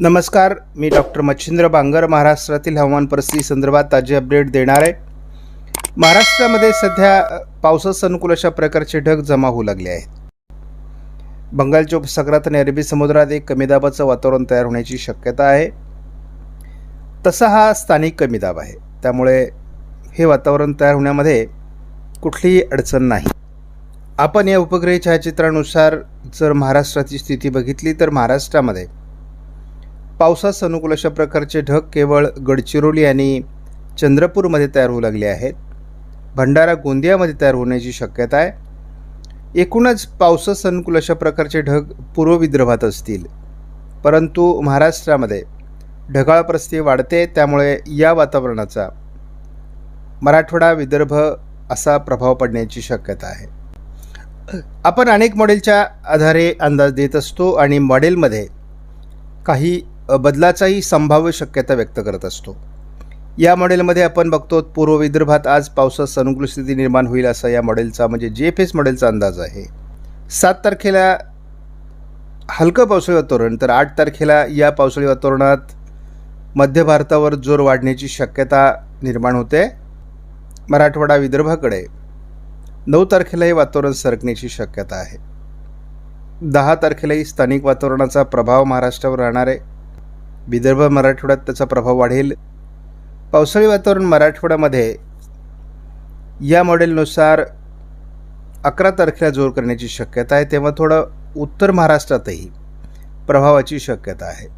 नमस्कार मी डॉक्टर मच्छिंद्र बांगर महाराष्ट्रातील हवामान परिस्थिती संदर्भात ताजे अपडेट देणार आहे. महाराष्ट्रामध्ये सध्या पावसास अनुकूल अशा प्रकारचे ढग जमा होऊ लागले आहेत. बंगालच्या उपसागरात आणि अरबी समुद्रात एक कमी दाबाचं वातावरण तयार होण्याची शक्यता आहे. तसा हा स्थानिक कमी दाब आहे. त्यामुळे हे वातावरण तयार होण्यामध्ये कुठलीही अडचण नाही. आपण या उपग्रही छायाचित्रानुसार जर महाराष्ट्राची स्थिती बघितली तर महाराष्ट्रामध्ये पावसास अनुकूल अशा प्रकारचे ढग केवळ गडचिरोली आणि चंद्रपूरमध्ये तयार होऊ लागले आहेत. भंडारा गोंदियामध्ये तयार होण्याची शक्यता आहे. एकूणच पावसास अनुकूल अशा प्रकारचे ढग पूर्व विदर्भात असतील. परंतु महाराष्ट्रामध्ये ढगाळ परिस्थिती वाढते त्यामुळे या वातावरणाचा मराठवाडा विदर्भ असा प्रभाव पडण्याची शक्यता आहे. आपण अनेक मॉडेलच्या आधारे अंदाज देत असतो आणि मॉडेलमध्ये काही बदलाचाही संभाव्य शक्यता व्यक्त करत असतो. या मॉडेलमध्ये आपण बघतो पूर्व विदर्भात आज पावसास अनुकूल स्थिती निर्माण होईल असा या मॉडेलचा म्हणजे जे एफ एस मॉडेलचा अंदाज आहे. सात तारखेला हलकं पावसाळी वातावरण तर आठ तारखेला या पावसाळी वातावरणात मध्य भारतावर जोर वाढण्याची शक्यता निर्माण होते. मराठवाडा विदर्भाकडे नऊ तारखेला हे वातावरण सरकण्याची शक्यता आहे. दहा तारखेलाही स्थानिक वातावरणाचा प्रभाव महाराष्ट्रावर राहणार आहे. विदर्भ मराठवाड्यात त्याचा प्रभाव वाढेल. पावसाळी वातावरण मराठवाड्यामध्ये या मॉडेलनुसार अकरा तारखेला जोर करण्याची शक्यता आहे. तेव्हा थोडं उत्तर महाराष्ट्रातही प्रभावाची शक्यता आहे.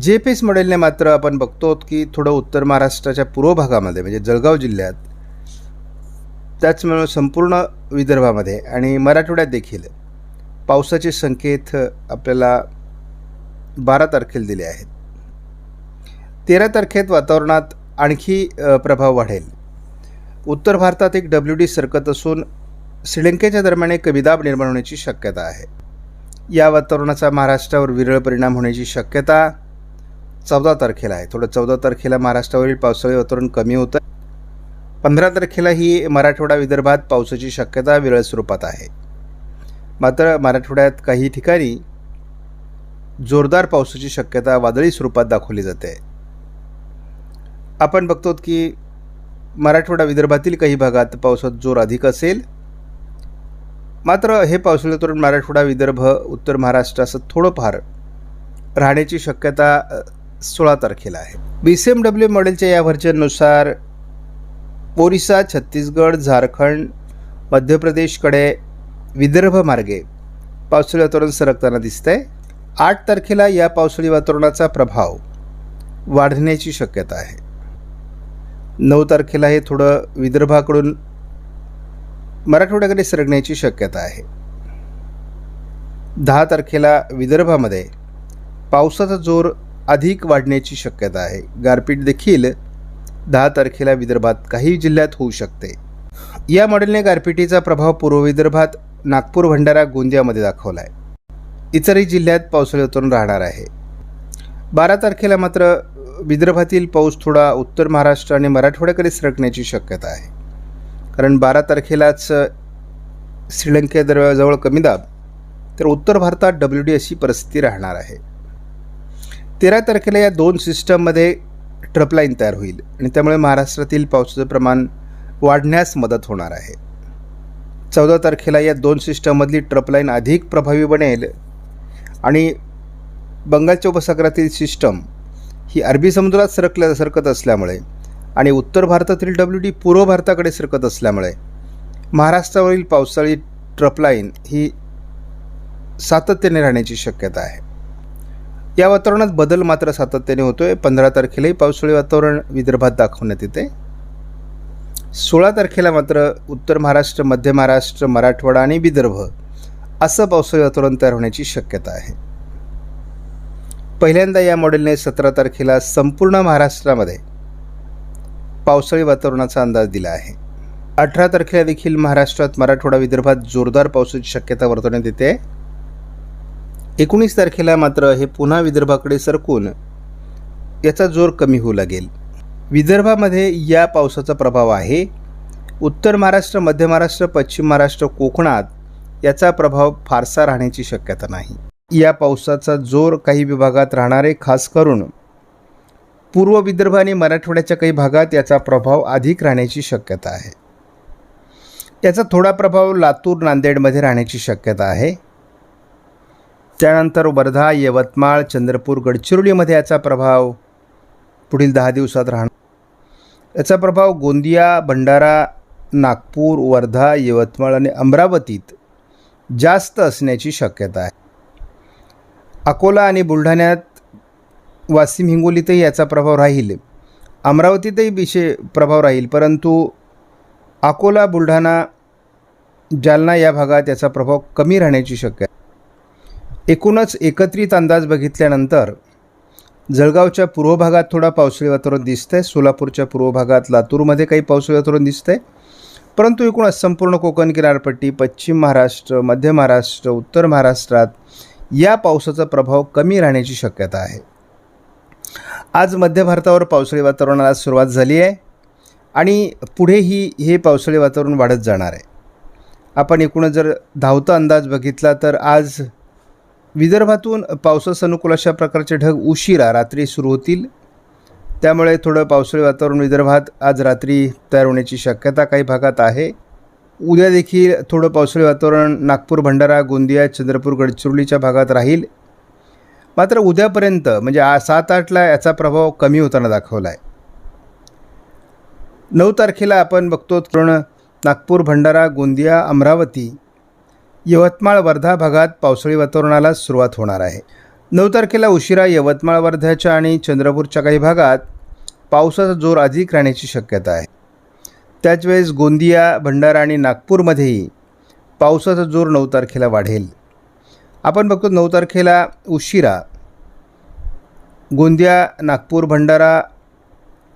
जे पी एस मॉडेलने मात्र आपण बघतो की थोडं उत्तर महाराष्ट्राच्या पूर्व भागामध्ये म्हणजे जळगाव जिल्ह्यात त्याचमुळे संपूर्ण विदर्भामध्ये आणि मराठवाड्यात देखील पावसाचे संकेत आपल्याला बारा तारखेला दिले आहेत. तेरा तारखेत वातावरणात आणखी प्रभाव वाढेल. उत्तर भारतात एक डब्ल्यू डी सरकत असून श्रीलंकेच्या दरम्यान एक कमी निर्माण होण्याची शक्यता आहे. या वातावरणाचा महाराष्ट्रावर विरळ परिणाम होण्याची शक्यता चौदा तारखेला आहे. थोडं चौदा तारखेला महाराष्ट्रावरील पावसाळी वातावरण कमी होतं. पंधरा तारखेला ही मराठवाडा विदर्भात पावसाची शक्यता विरळ स्वरूपात आहे. मात्र मराठवाड्यात काही ठिकाणी जोरदार पावसाची शक्यता वादळी स्वरूपात दाखवली जाते. आपण बघतो की मराठवाडा विदर्भातील काही भागात पावसात जोर अधिक असेल. मात्र हे पावसाळी तरुण मराठवाडा विदर्भ उत्तर महाराष्ट्र असं थोडंफार राहण्याची शक्यता सोळा तारखेला आहे. बी सी एम डब्ल्यू मॉडेलच्या या व्हर्जननुसार ओरिसा छत्तीसगड झारखंड मध्य प्रदेशकडे विदर्भ मार्गे पावसाळी तरुण सरकताना दिसतंय. आठ तारखेला या पावसाळी वातावरणाचा प्रभाव वाढण्याची शक्यता आहे. नऊ तारखेला हे थोडं विदर्भाकडून मराठवाड्याकडे सरकण्याची शक्यता आहे. दहा तारखेला विदर्भामध्ये पावसाचा जोर अधिक वाढण्याची शक्यता आहे. गारपीट देखील दहा तारखेला विदर्भात काही जिल्ह्यात होऊ शकते. या मॉडेलने गारपिटीचा प्रभाव पूर्व विदर्भात नागपूर भंडारा गोंदियामध्ये दाखवला आहे इतरही जिल्ह्यात पावसाळी वातावरण राहणार आहे. बारा तारखेला मात्र विदर्भातील पाऊस थोडा उत्तर महाराष्ट्र आणि मराठवाड्याकडे सरकण्याची शक्यता आहे. कारण बारा तारखेलाच श्रीलंकेजवळ कमी दाब तर उत्तर भारतात डब्ल्यू डी अशी परिस्थिती राहणार आहे. तेरा तारखेला या दोन सिस्टममध्ये ट्रपलाईन तयार होईल आणि त्यामुळे महाराष्ट्रातील पावसाचं प्रमाण वाढण्यास मदत होणार आहे. चौदा तारखेला या दोन सिस्टममधली ट्रपलाईन अधिक प्रभावी बनेल आणि बंगालच्या उपसागरातील सिस्टम ही अरबी समुद्रात सरकल्या सरकत असल्यामुळे आणि उत्तर भारतातील डब्ल्यू डी पूर्व भारताकडे सरकत असल्यामुळे महाराष्ट्रावरील पावसाळी ट्रपलाईन ही सातत्याने राहण्याची शक्यता आहे. या वातावरणात बदल मात्र सातत्याने होतो आहे पंधरा तारखेलाही पावसाळी वातावरण विदर्भात दाखवण्यात येते. सोळा तारखेला मात्र उत्तर महाराष्ट्र मध्य महाराष्ट्र मराठवाडा आणि विदर्भ असं पावसाळी वातावरण तयार होण्याची शक्यता आहे. पहिल्यांदा या मॉडेलने सतरा तारखेला संपूर्ण महाराष्ट्रामध्ये पावसाळी वातावरणाचा अंदाज दिला आहे. अठरा तारखेला देखील महाराष्ट्रात मराठवाडा विदर्भात जोरदार पावसाची शक्यता वर्तवण्यात येते. एकोणीस तारखेला मात्र हे पुन्हा विदर्भाकडे सरकून याचा जोर कमी होऊ लागेल. विदर्भामध्ये या पावसाचा प्रभाव आहे. उत्तर महाराष्ट्र मध्य महाराष्ट्र पश्चिम महाराष्ट्र कोकणात याचा प्रभाव फारसा राहण्याची शक्यता नाही. या पावसाचा जोर काही विभागात राहणारे खास करून पूर्व विदर्भ आणि मराठवाड्याच्या काही भागात याचा प्रभाव अधिक राहण्याची शक्यता आहे. याचा थोडा प्रभाव लातूर नांदेडमध्ये राहण्याची शक्यता आहे. त्यानंतर वर्धा यवतमाळ चंद्रपूर गडचिरोलीमध्ये याचा प्रभाव पुढील दहा दिवसात राहणार. याचा प्रभाव गोंदिया भंडारा नागपूर वर्धा यवतमाळ आणि अमरावतीत जास्त असण्याची शक्यता आहे. अकोला आणि बुलढाण्यात वाशिम हिंगोलीतही याचा प्रभाव राहील. अमरावतीतही विषय प्रभाव राहील परंतु अकोला बुलढाणा जालना या भागात याचा प्रभाव कमी राहण्याची शक्यता एकूणच एकत्रित अंदाज बघितल्यानंतर जळगावच्या पूर्व भागात थोडा पावसाळी वातावरण दिसतंय. सोलापूरच्या पूर्व भागात लातूरमध्ये काही पावसाळी वातावरण दिसतंय. परंतु एकूणच संपूर्ण कोकण किनारपट्टी पश्चिम महाराष्ट्र मध्य महाराष्ट्र उत्तर महाराष्ट्रात या पावसाचा प्रभाव कमी राहण्याची शक्यता आहे. आज मध्य भारतावर पावसाळी वातावरणाला सुरुवात झाली आहे आणि पुढेही हे पावसाळी वातावरण वाढत जाणार आहे. आपण एकूणच जर धावता अंदाज बघितला तर आज विदर्भातून पावसास अनुकूल अशा प्रकारचे ढग उशिरा रात्री सुरू होतील. त्यामुळे थोडं पावसाळी वातावरण विदर्भात आज रात्री तयार होण्याची शक्यता काही भागात आहे. उद्या देखील थोडं पावसाळी वातावरण नागपूर भंडारा गोंदिया चंद्रपूर गडचिरोलीच्या भागात राहील. मात्र उद्यापर्यंत म्हणजे आ सात आठला याचा प्रभाव कमी होताना दाखवला आहे नऊ तारखेला आपण बघतो पूर्ण नागपूर भंडारा गोंदिया अमरावती यवतमाळ वर्धा भागात पावसाळी वातावरणाला सुरुवात होणार आहे. नऊ तारखेला उशिरा यवतमाळ वर्ध्याच्या आणि चंद्रपूरच्या काही भागात पावसाचा जोर अधिक राहण्याची शक्यता आहे. त्याच वेळेस गोंदिया भंडारा आणि नागपूरमध्येही पावसाचा जोर नऊ तारखेला वाढेल. आपण बघतो नऊ तारखेला उशिरा गोंदिया नागपूर भंडारा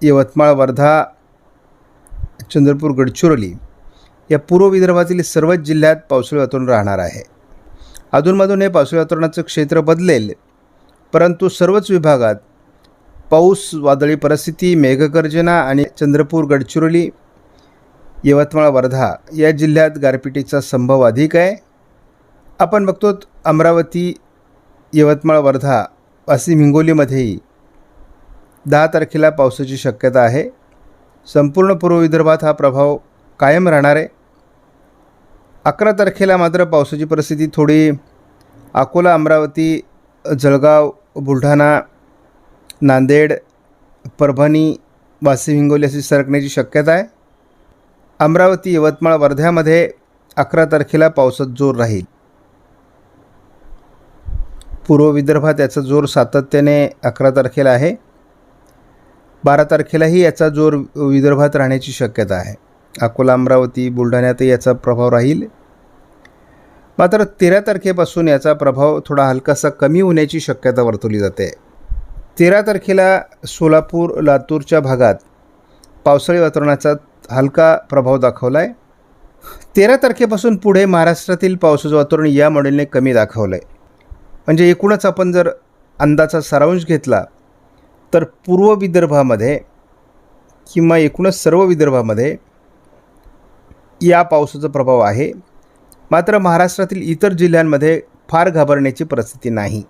यवतमाळ वर्धा चंद्रपूर गडचिरोली या पूर्व विदर्भातील सर्वच जिल्ह्यात पावसाळी वातावरण राहणार आहे. अधूनमधून हे पावसाळी क्षेत्र बदलेल. परंतु सर्वच विभागात पाऊस वादळी परिस्थिती मेघगर्जना आणि चंद्रपूर गडचिरोली यवतमाळ वर्धा या जिल्ह्यात गारपिटीचा संभव अधिक आहे. आपण बघतो अमरावती यवतमाळ वर्धा वाशिम हिंगोलीमध्येही दहा तारखेला पावसाची शक्यता आहे. संपूर्ण पूर्व विदर्भात हा प्रभाव कायम राहणार आहे. अकरा तारखेला मात्र पावसाची परिस्थिती थोडी अकोला अमरावती जळगाव बुलढाणा नांदेड परभणी वाशिम हिंगोली अशी सरकण्याची शक्यता आहे. अमरावती यवतमाळ वर्ध्यामध्ये अकरा तारखेला पावसात जोर राहील. पूर्व विदर्भात याचा जोर सातत्याने अकरा तारखेला आहे. बारा तारखेलाही याचा जोर विदर्भात राहण्याची शक्यता आहे. अकोला अमरावती बुलढाण्यातही याचा प्रभाव राहील. मात्र तेरा तारखेपासून याचा प्रभाव थोडा हलकासा कमी होण्याची शक्यता वर्तवली जाते. तेरा तारखेला सोलापूर लातूरच्या भागात पावसाळी वातावरणाचा हलका प्रभाव दाखवला आहे तेरा तारखेपासून पुढे महाराष्ट्रातील पावसाचं वातावरण या मॉडेलने कमी दाखवलं आहे म्हणजे एकूणच आपण जर अंदाचा सारांश घेतला तर पूर्व विदर्भामध्ये किंवा एकूणच सर्व विदर्भामध्ये या पावसाचा प्रभाव आहे. मात्र महाराष्ट्रातील इतर जिल्ह्यांमध्ये फार घाबरण्याची परिस्थिती नाही.